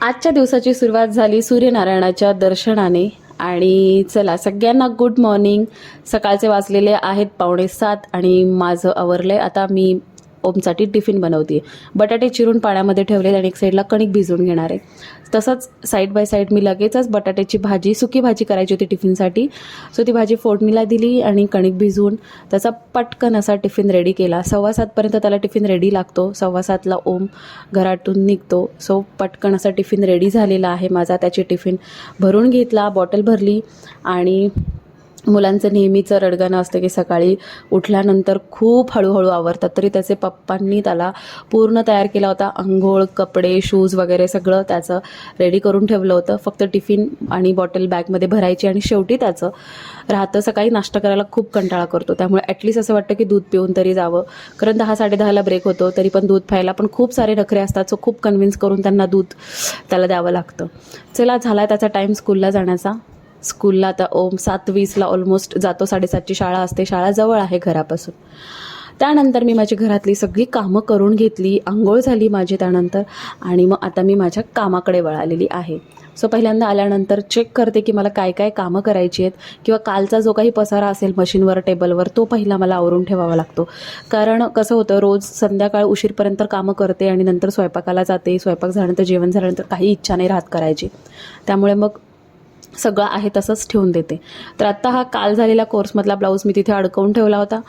आजच्या दिवसाची सुरुवात झाली सूर्यनारायणाच्या दर्शनाने. आणि चला सगळ्यांना गुड मॉर्निंग सकाळचे वाचलेले आहेत पावणे सात आणि माझं आवरलंय. आता मी ओमसाठी टिफिन बनवते बटाटे चिरून पाण्यामध्ये ठेवले आणि एक साईडला कणिक भिजवून घेणार आहे. तसंच साईड बाय साईड मी लगेचच बटाट्याची भाजी सुकी भाजी करायची होती टिफिनसाठी. सो ती भाजी फोडणीला दिली आणि कणिक भिजवून त्याचा पटकन असा टिफिन रेडी केला. सव्वा सातपर्यंत त्याला टिफिन रेडी लागतो. सव्वा सातला ओम घरातून निघतो. सो पटकन असा टिफिन रेडी झालेला आहे माझा. त्याची टिफिन भरून घेतला बॉटल भरली आणि मुलांचं नेहमीचं रडगाणं असतं की सकाळी उठल्यानंतर खूप हळूहळू आवरतात. तरी त्याचे पप्पांनी त्याला पूर्ण तयार केला होता. अंघोळ कपडे शूज वगैरे सगळं त्याचं रेडी करून ठेवलं होतं. फक्त टिफिन आणि बॉटल बॅगमध्ये भरायची आणि शेवटी त्याचं राहतं. सकाळी नाश्ता करायला खूप कंटाळा करतो. त्यामुळे ॲटलिस्ट असं वाटतं की दूध पिऊन तरी जावं. कारण दहा साडेदहाला ब्रेक होतो तरी पण दूध प्यायला पण खूप सारे नखरे असतात. सो खूप कन्व्हिन्स करून त्यांना दूध त्याला द्यावं लागतं. चला झाला त्याचा टाईम स्कूलला जाण्याचा. स्कूलला आता ओम सात वीसला ऑलमोस्ट जातो साडेसातची शाळा असते शाळा जवळ आहे घरापासून. त्यानंतर मी माझी घरातली सगळी कामं करून घेतली आंघोळ झाली माझी त्यानंतर आणि मग आता मी माझ्या कामाकडे वळालेली आहे. सो पहिल्यांदा आल्यानंतर चेक करते की मला काय काय कामं करायची आहेत किंवा कालचा जो काही पसारा असेल मशीनवर टेबलवर तो पहिला मला आवरून ठेवावा लागतो. कारण कसं होतं रोज संध्याकाळ उशीरपर्यंत कामं करते आणि नंतर स्वयंपाकाला जाते स्वयंपाक झाल्यानंतर जेवण झाल्यानंतर काही इच्छा नाही राहत करायची. त्यामुळे मग सगळं आहे तसंच ठेवून देते. तर आत्ता हा काल झालेला कोर्समधला ब्लाऊज मी तिथे अडकवून ठेवला होता.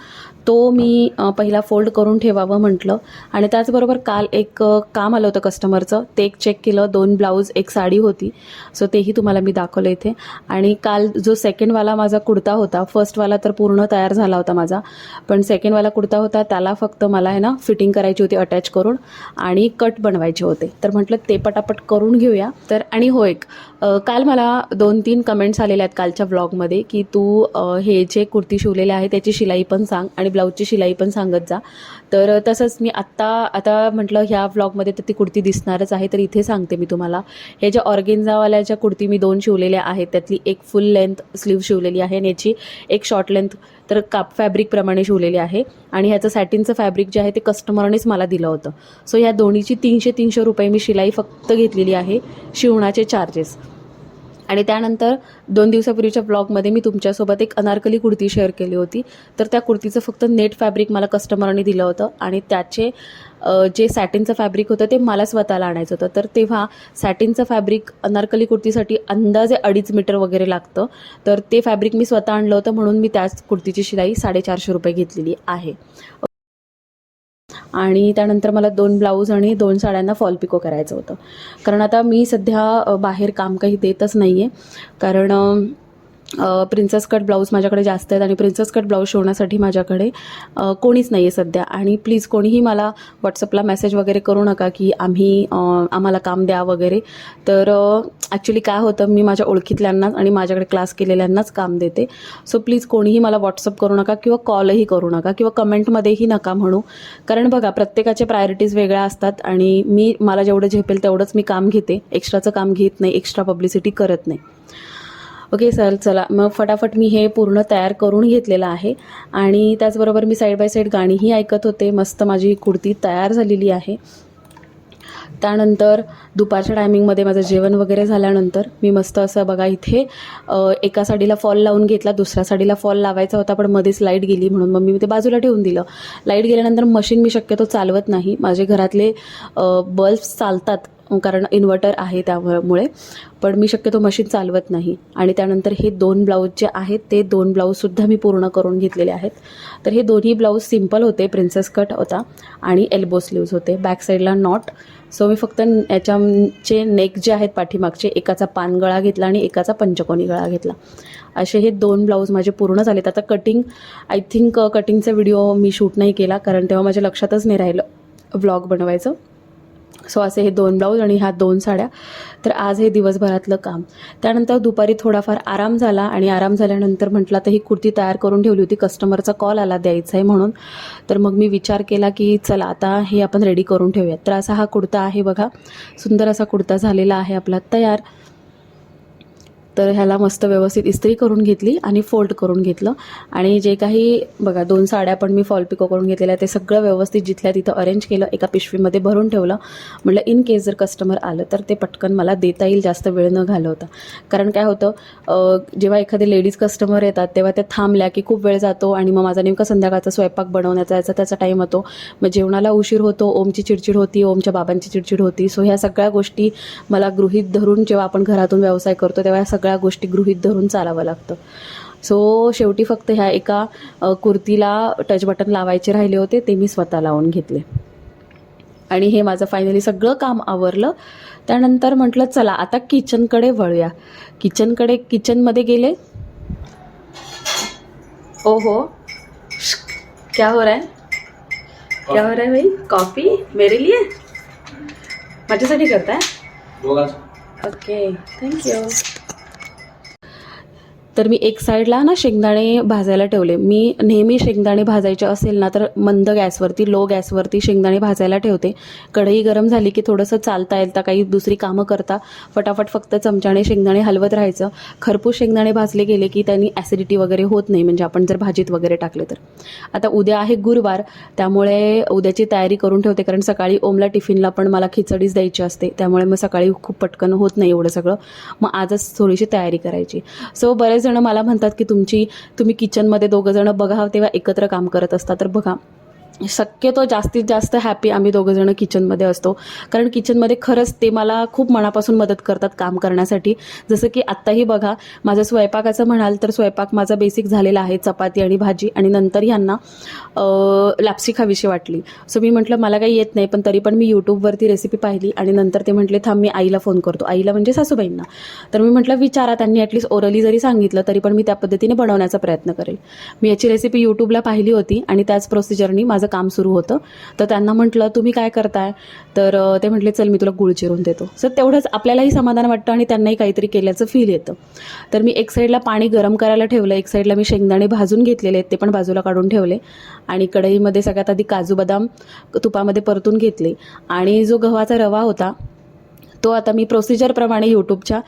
तो मी पहिला फोल्ड करून ठेवावं म्हटलं. आणि त्याचबरोबर काल एक काम आलं होतं कस्टमरचं. ते एक चेक केलं. दोन ब्लाऊज एक साडी होती. सो तेही तुम्हाला मी दाखवलं इथे. आणि काल जो सेकंडवाला माझा कुडता होता फर्स्टवाला तर पूर्ण तयार झाला होता माझा. पण सेकंडवाला कुडता होता त्याला फक्त मला आहे ना फिटिंग करायची होती अटॅच करून आणि कट बनवायचे होते. तर म्हटलं ते पटापट करून घेऊया. तर आणि हो एक काल मला दोन तीन कमेंट्स आलेले आहेत कालच्या व्लॉगमध्ये की तू हे जे कुर्ती शिवलेले आहे त्याची शिलाई पण सांग आणि ब्लाऊजची शिलाई पण सांगत जा. तर तसंच मी आत्ता आता म्हटलं ह्या व्लॉगमध्ये तर ती कुर्ती दिसणारच आहे तर इथे सांगते मी तुम्हाला. हे ज्या ऑर्गेन्झावाल्या ज्या कुर्ती मी दोन शिवलेल्या आहेत त्यातली एक फुल लेंथ स्लीव शिवलेली आहे आणि याची एक शॉर्ट लेंथ तर काप फॅब्रिकप्रमाणे शिवलेली आहे. आणि ह्याचं सॅटिनचं फॅब्रिक जे आहे ते कस्टमरनेच मला दिलं होतं. सो ह्या दोन्हीची तीनशे तीनशे रुपये मी शिलाई फक्त घेतलेली आहे शिवणाचे चार्जेस आणि त्यानंतर दोन दिवसापूर्वीच्या ब्लॉगमध्ये मी तुमच्यासोबत एक अनारकली कुर्ती शेअर केली होती. तर त्या कुर्तीचं फक्त नेट फॅब्रिक मला कस्टमरने दिलं होतं आणि त्याचे जे सॅटिनचं फॅब्रिक होतं ते मला स्वतःला आणायचं होतं. तर तेव्हा सॅटिनचं फॅब्रिक अनारकली कुर्तीसाठी अंदाजे अडीच मीटर वगैरे लागतं. तर ते फॅब्रिक मी स्वतः आणलं होतं म्हणून मी त्याच कुर्तीची शिलाई साडेचारशे रुपये घेतलेली आहे. आणि त्यानंतर मला दोन ब्लाऊज आणि दोन साड्यांना फॉल पिको करायचं होतं. कारण आता मी सध्या बाहेर काम काही देतच नाही आहे कारण प्रिन्सेस कट ब्लाऊज माझ्याकडे जास्त आहेत आणि प्रिन्सेस कट ब्लाऊज शिवण्यासाठी माझ्याकडे कोणीच नाही आहे सध्या. आणि प्लीज कोणीही मला व्हॉट्सअपला मेसेज वगैरे करू नका की आम्ही आम्हाला काम द्या वगैरे. तर ॲक्च्युली काय होतं मी माझ्या ओळखीतल्यांनाच आणि माझ्याकडे क्लास केलेल्यांनाच काम देते. सो प्लीज कोणीही मला व्हॉट्सअप करू नका किंवा कॉलही करू नका किंवा कमेंटमध्येही नका म्हणू. कारण बघा प्रत्येकाचे प्रायोरिटीज वेगळ्या असतात आणि मी मला जेवढं झेपेल तेवढंच मी काम घेते. एक्स्ट्राचं काम घेत नाही एक्स्ट्रा पब्लिसिटी करत नाही. ओके सर चला. मग फटाफट मी हे पूर्ण तयार करून घेतलेलं आहे. आणि त्याचबरोबर मी साईड बाय साईड गाणीही ऐकत होते. मस्त माझी कुर्ती तयार झालेली आहे. त्यानंतर दुपारच्या टायमिंगमध्ये माझं जेवण वगैरे झाल्यानंतर मी मस्त असं बघा इथे एका साडीला फॉल लावून घेतला दुसऱ्या साडीला फॉल लावायचा होता पण मध्येच लाइट गेली म्हणून मग मी ते बाजूला ठेवून दिलं. लाइट गेल्यानंतर मशीन मी शक्यतो चालवत नाही. माझे घरातले बल्ब्स चालतात. कारण इन्व्हर्टर आहे त्यामुळे. पण मी शक्यतो मशीन चालवत नाही. आणि त्यानंतर हे दोन ब्लाऊज जे आहेत ते दोन ब्लाऊजसुद्धा मी पूर्ण करून घेतलेले आहेत. तर हे दोन्ही ब्लाऊज सिंपल होते प्रिन्सेस कट होता आणि एल्बो स्लीव्ज होते. बॅक साईडला नॉट सो मी फक्त याच्याचे नेक जे आहेत पाठीमागचे एकाचा पान गळा घेतला आणि एकाचा पंचकोनी गळा घेतला. असे हे दोन ब्लाऊज माझे पूर्ण झालेत. आता कटिंग आय थिंक कटिंगचा व्हिडिओ मी शूट नाही केला कारण तेव्हा माझ्या लक्षातच नाही राहिलं व्लॉग बनवायचं. सो असे हे दोन ब्लाऊज आणि ह्या दोन साड्या. तर आज हे दिवसभरातलं काम. त्यानंतर दुपारी थोडाफार आराम झाला आणि आराम झाल्यानंतर म्हटलं तर ही कुर्ती तयार करून ठेवली होती. कस्टमरचा कॉल आला द्यायचा आहे म्हणून. तर मग मी विचार केला की चला आता हे आपण रेडी करून ठेवूयात. तर असा हा कुर्ता आहे बघा. सुंदर असा कुर्ता झालेला आहे आपला तयार. तर ह्याला मस्त व्यवस्थित इस्त्री करून घेतली आणि फोल्ड करून घेतलं. आणि जे काही बघा दोन साड्या पण मी फॉल पिको करून घेतलेल्या ते सगळं व्यवस्थित जिथल्या तिथं अरेंज केलं एका पिशवीमध्ये भरून ठेवलं. म्हटलं इन केस जर कस्टमर आलं तर ते पटकन मला देता येईल जास्त वेळ न घालवता. कारण काय होतं जेव्हा एखादे लेडीज कस्टमर येतात तेव्हा त्या थांबल्या की खूप वेळ जातो आणि मग माझा नेमका संध्याकाळचा स्वयंपाक बनवण्याचा याचा त्याचा टाईम होतो मग जेवणाला उशीर होतो ओमची चिडचिड होती ओमच्या बाबांची चिडचिड होती. सो ह्या सगळ्या गोष्टी मला गृहीत धरून जेव्हा आपण घरातून व्यवसाय करतो तेव्हा ह्या सगळ्या गोष्टी गृहीत धरून चालावं लागतं. सो शेवटी फक्त ह्या एका कुर्तीला टच बटन लावायचे राहिले होते ते मी स्वतः लावून घेतले. आणि हे माझं फायनली सगळं काम आवरलं. त्यानंतर म्हटलं चला आता किचनकडे वळूया. किचनकडे किचनमध्ये गेले. ओ हो क्या हो रहा है? क्या हो रहा है भाई? कॉफी मेरे लिए? माझ्यासाठी करताय? ओके थँक्यू तर मी एक साईडला ना शेंगदाणे भाजायला ठेवले. मी नेहमी शेंगदाणे भाजायचे असेल ना तर मंद गॅसवरती लो गॅसवरती शेंगदाणे भाजायला ठेवते. कढई गरम झाली की थोडंसं चालता येतं काही दुसरी कामं करता. फटाफट फक्त चमच्याने शेंगदाणे हलवत राहायचं. खरपूस शेंगदाणे भाजले गेले की त्यांनी ॲसिडिटी वगैरे होत नाही म्हणजे आपण जर भाजीत वगैरे टाकले तर. आता उद्या आहे गुरुवार त्यामुळे उद्याची तयारी करून ठेवते कारण सकाळी ओमला टिफिनला पण मला खिचडीच द्यायची असते. त्यामुळे मग सकाळी खूप पटकन होत नाही एवढं सगळं. मग आजच थोडीशी तयारी करायची. सो बरेच जण मला म्हणतात की तुमची तुम्ही किचनमध्ये दोघं जण बघा तेव्हा एकत्र काम करत असता. तर बघा शक्यतो जास्तीत जास्त हॅपी आम्ही दोघंजणं किचनमध्ये असतो. कारण किचनमध्ये खरंच ते मला खूप मनापासून मदत करतात काम करण्यासाठी. जसं की आत्ताही बघा माझं स्वयंपाकाचं म्हणाल तर स्वयंपाक माझा बेसिक झालेला आहे चपाती आणि भाजी आणि नंतर ह्यांना लापसी खावीशी वाटली. सो मी म्हटलं मला काही येत नाही पण तरी पण मी यूट्यूबवरती रेसिपी पाहिली आणि नंतर ते म्हटले थांब मी आईला फोन करतो. आईला म्हणजे सासूबाईंना. तर मी म्हटलं विचारा त्यांनी ॲटलीस्ट ओरली जरी सांगितलं तरी पण मी त्या पद्धतीने बनवण्याचा प्रयत्न करेल. मी याची रेसिपी यूट्यूबला पाहिली होती आणि त्याच प्रोसिजरनी माझं काम सुरू होतं. तर त्यांना म्हटलं तुम्ही काय करताय? तर ते म्हटले चल मी तुला गुळ चिरून देतो. सर तेवढंच आपल्यालाही समाधान वाटतं आणि त्यांनाही काहीतरी केल्याचं फील येतं. तर मी एक साईडला पाणी गरम करायला ठेवलं एक साईडला मी शेंगदाणे भाजून घेतलेले आहेत ते पण बाजूला काढून ठेवले आणि कढईमध्ये सगळ्यात आधी काजू बदाम तुपामध्ये परतून घेतले आणि जो गव्हाचा रवा होता तो आता मी प्रोसिजरप्रमाणे यूट्यूबच्या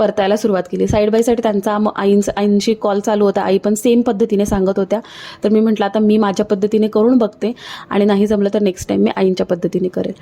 परतायला सुरुवात केली. साईड बाय साईड त्यांचा म- आईंच आईंशी कॉल चालू होता. आई पण सेम पद्धतीने सांगत होत्या. तर मी म्हटलं आता मी माझ्या पद्धतीने करून बघते आणि नाही जमलं तर नेक्स्ट टाईम मी आईंच्या पद्धतीने करेल.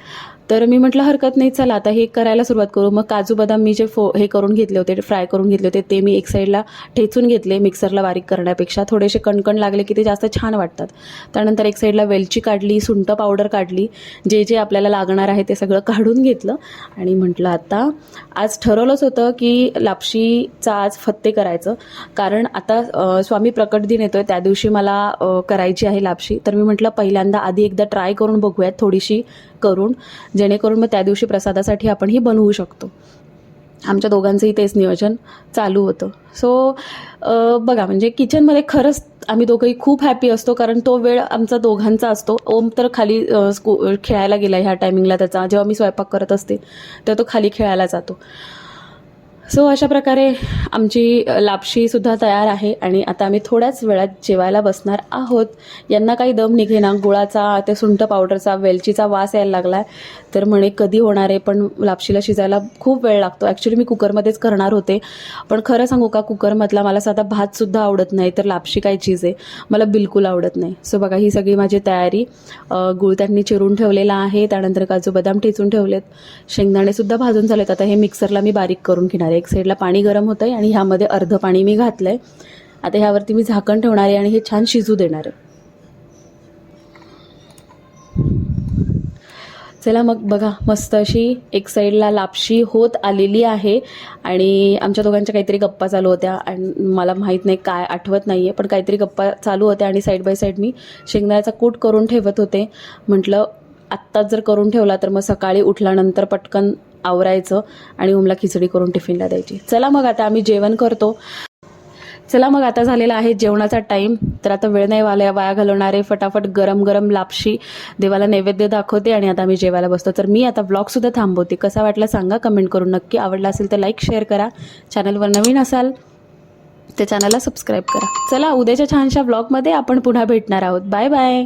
तर मी म्हटलं हरकत नाही चला आता हे करायला सुरुवात करू. मग काजू बदाम मी जे फो हे करून घेतले होते फ्राय करून घेतले होते ते मी एक साईडला ठेचून घेतले मिक्सरला बारीक करण्यापेक्षा. थोडेसे कणकण लागले की ते जास्त छान वाटतात. त्यानंतर एक साईडला वेलची काढली सुंठ पावडर काढली जे जे आपल्याला लागणार आहे ते सगळं काढून घेतलं. आणि म्हटलं आता आज ठरवलंच होतं की लापशीचा आज फत्ते करायचं. कारण आता स्वामी प्रकट दिन येतोय त्या दिवशी मला करायची आहे लापशी. तर मी म्हटलं पहिल्यांदा आधी एकदा ट्राय करून बघूयात थोडीशी करून. जेणेकरून मग त्या दिवशी प्रसादासाठी आपण ही बनवू शकतो. आमच्या दोघांचंही तेच नियोजन चालू होतं. सो बघा म्हणजे किचनमध्ये खरंच आम्ही दोघंही खूप हॅपी असतो कारण तो वेळ आमचा दोघांचा असतो. ओम तर खाली स्कू खेळायला गेला ह्या टायमिंगला त्याचा. जेव्हा मी स्वयंपाक करत असते तेव्हा तो खाली खेळायला जातो. सो अशा प्रकारे आमची लापशीसुद्धा तयार आहे आणि आता आम्ही थोड्याच वेळात जेवायला बसणार आहोत. यांना काही दम निघेना गुळाचा ते सुंठ पावडरचा वेलचीचा वास यायला लागला आहे तर म्हणे कधी होणार आहे? पण लापशीला शिजायला खूप वेळ लागतो. ॲक्च्युली मी कुकरमध्येच करणार होते. पण खरं सांगू का कुकरमधला मला साधा भातसुद्धा आवडत नाही. तर लापशी काय चीज आहे? मला बिलकुल आवडत नाही. सो बघा ही सगळी माझी तयारी. गुळ त्यांनी चिरून ठेवलेला आहे. त्यानंतर काजू बदाम ठेचून ठेवलेत. शेंगदाणेसुद्धा भाजून झालेत. आता हे मिक्सरला मी बारीक करून घेणार आहे. एक साईडला पाणी गरम होतं आहे आणि ह्यामध्ये अर्धं पाणी मी घातलं आहे आता ह्यावरती मी झाकण ठेवणार आहे आणि हे छान शिजू देणार आहे. चला मग बघा मस्त अशी एक साईडला लापशी होत आलेली आहे आणि आमच्या दोघांच्या काहीतरी गप्पा चालू होत्या आणि मला माहीत नाही काय आठवत नाही आहे पण काहीतरी गप्पा चालू होत्या आणि साईड बाय साईड मी शेंगदाण्याचा कूट करून ठेवत होते. म्हटलं आत्ताच जर करून ठेवला तर मग सकाळी उठल्यानंतर पटकन आवरायचं आणि उमला खिचडी करून टिफिनला द्यायची. चला मग आता आम्ही जेवण करतो. चला मग आता झालेला आहे जेवणाचा टाईम तर आता वेळ नाही वाल्या वाया घालवणारे फटाफट गरम गरम लापशी देवाला नैवेद्य दाखवते आणि आता आम्ही जेवायला बसतो. तर मी आता ब्लॉगसुद्धा थांबवते. कसा वाटला सांगा. कमेंट करून नक्की आवडला असेल तर लाईक शेअर करा. चॅनलवर नवीन असाल तर चॅनलला सबस्क्राईब करा. चला उद्याच्या छानशा ब्लॉगमध्ये आपण पुन्हा भेटणार आहोत. Bye bye